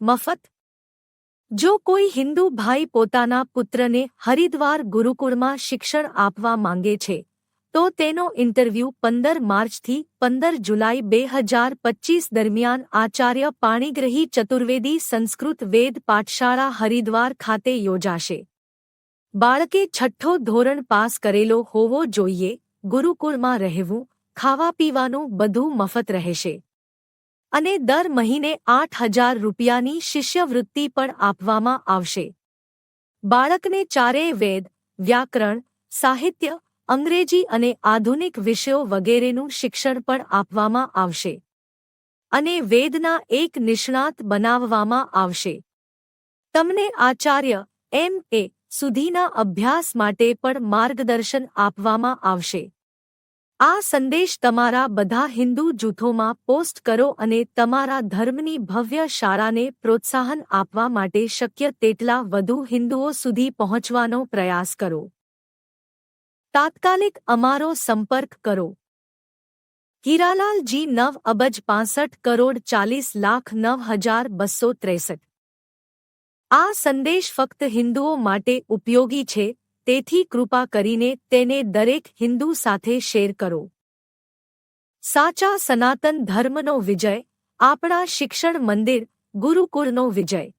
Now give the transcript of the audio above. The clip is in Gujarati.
મફત? જો કોઈ હિન્દુ ભાઈ પોતાના પુત્રને હરિદ્વાર ગુરુકુળમાં શિક્ષણ આપવા માંગે છે, તો તેનો ઇન્ટરવ્યૂ પંદર માર્ચથી પંદર જુલાઈ બે હજાર પચીસ દરમિયાન આચાર્ય પાણીગ્રહી ચતુર્વેદી સંસ્કૃત વેદ પાઠશાળા હરિદ્વાર ખાતે યોજાશે. બાળકે છઠ્ઠો ધોરણ પાસ કરેલો હોવો જોઈએ, ગુરુકુળમાં રહેવું, ખાવા પીવાનું બધું મફત રહેશે. અને દર મહિને આઠ હજાર રૂપિયાની શિષ્યવૃત્તિ પણ આપવામાં આવશે. બાળકને ચારેય વેદ, વ્યાકરણ, સાહિત્ય, અંગ્રેજી અને આધુનિક વિષયો વગેરેનું શિક્ષણ પણ આપવામાં આવશે. અને વેદના એક નિષ્ણાત બનાવવામાં આવશે. તમને આચાર્ય એમ. એ. સુધીના અભ્યાસ માટે પણ માર્ગદર્શન આપવામાં આવશે. આ સંદેશ તમારા બધા હિન્દુ જૂથોમાં પોસ્ટ કરો અને તમારા ધર્મની ભવ્ય શાળાને પ્રોત્સાહન આપવા માટે શક્ય તેટલા વધુ હિન્દુઓ સુધી પહોંચવાનો પ્રયાસ કરો. તાત્કાલિક અમારો સંપર્ક કરો. હીરાલાલજી નવ અબજ પાસઠ કરોડ ચાલીસ લાખ નવ હજાર બસો ત્રેસઠ. આ સંદેશ ફક્ત હિન્દુઓ માટે ઉપયોગી છે તેથી કૃપા કરીને તેને દરેક હિન્દુ સાથે શેર કરો. સાચા સનાતન ધર્મનો વિજય, આપણા શિક્ષણ મંદિર, ગુરુકુળનો વિજય.